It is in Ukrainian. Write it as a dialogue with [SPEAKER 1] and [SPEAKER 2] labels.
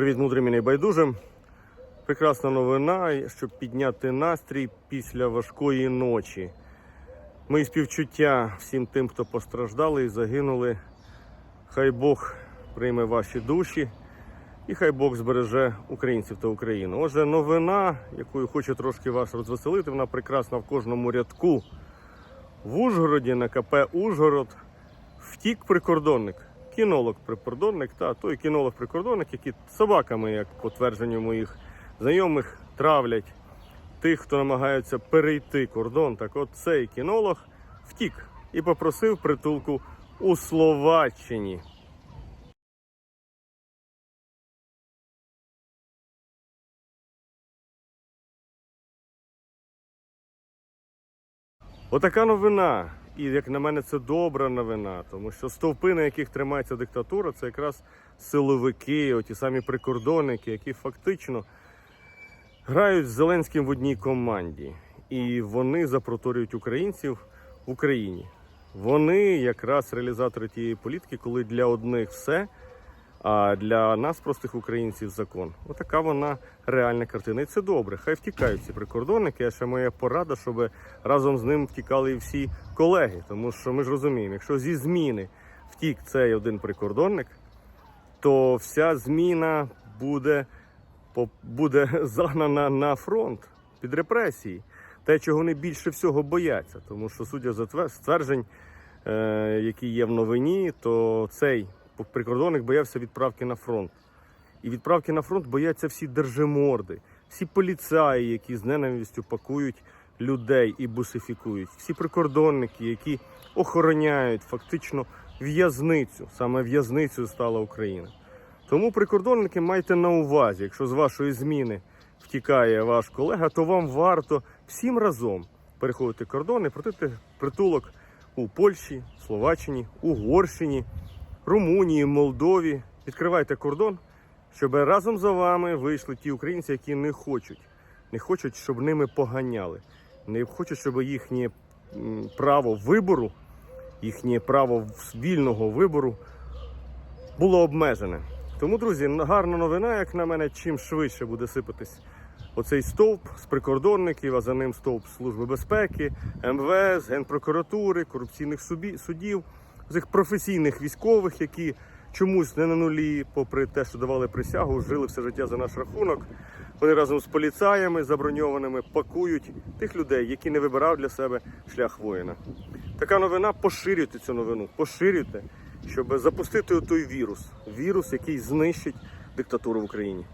[SPEAKER 1] Привіт, мудрим і небайдужим. Прекрасна новина, щоб підняти настрій після важкої ночі. Мої співчуття всім тим, хто постраждали і загинули. Хай Бог прийме ваші душі і хай Бог збереже українців та Україну. Отже, новина, якою хочу трошки вас розвеселити, вона прекрасна в кожному рядку. В Ужгороді на КП Ужгород втік прикордонник. Кінолог-прикордонник, та той кінолог-прикордонник, який собаками, як по твердженню моїх знайомих, травлять тих, хто намагається перейти кордон. Так от цей кінолог втік і попросив притулку у Словаччині. Отака новина. І як на мене, це добра новина, тому що стовпи, на яких тримається диктатура, це якраз силовики, оті самі прикордонники, які фактично грають з Зеленським в одній команді. І вони запроторюють українців в Україні. Вони якраз реалізатори тієї політики, коли для одних все, а для нас, простих українців, закон. Отака вона реальна картина. І це добре. Хай втікають ці прикордонники. А ще моя порада, щоб разом з ним втікали і всі колеги. Тому що ми ж розуміємо, якщо зі зміни втік цей один прикордонник, то вся зміна буде, буде загнана на фронт під репресії. Те, чого вони більше всього бояться. Тому що, судя за твер- стверджень, е, які є в новині, то цей прикордонник боявся відправки на фронт. І відправки на фронт бояться всі держиморди, всі поліцаї, які з ненавистю пакують людей і бусифікують, всі прикордонники, які охороняють фактично в'язницю. Саме в'язницею стала Україна. Тому прикордонники майте на увазі, якщо з вашої зміни втікає ваш колега, то вам варто всім разом переходити кордон і притулок у Польщі, Словаччині, Угорщині, Румунії, Молдові. Відкривайте кордон, щоб разом за вами вийшли ті українці, які не хочуть, не хочуть, щоб ними поганяли, не хочуть, щоб їхнє право вибору, їхнє право вільного вибору було обмежене. Тому, друзі, гарна новина, як на мене, чим швидше буде сипатись оцей стовп з прикордонників, а за ним стовп Служби безпеки, МВС, Генпрокуратури, корупційних судів, цих професійних військових, які чомусь не на нулі, попри те, що давали присягу, жили все життя за наш рахунок. Вони разом з поліцаями заброньованими пакують тих людей, які не вибирав для себе шлях воїна. Така новина, поширюйте цю новину, поширюйте, щоб запустити той вірус, вірус, який знищить диктатуру в Україні.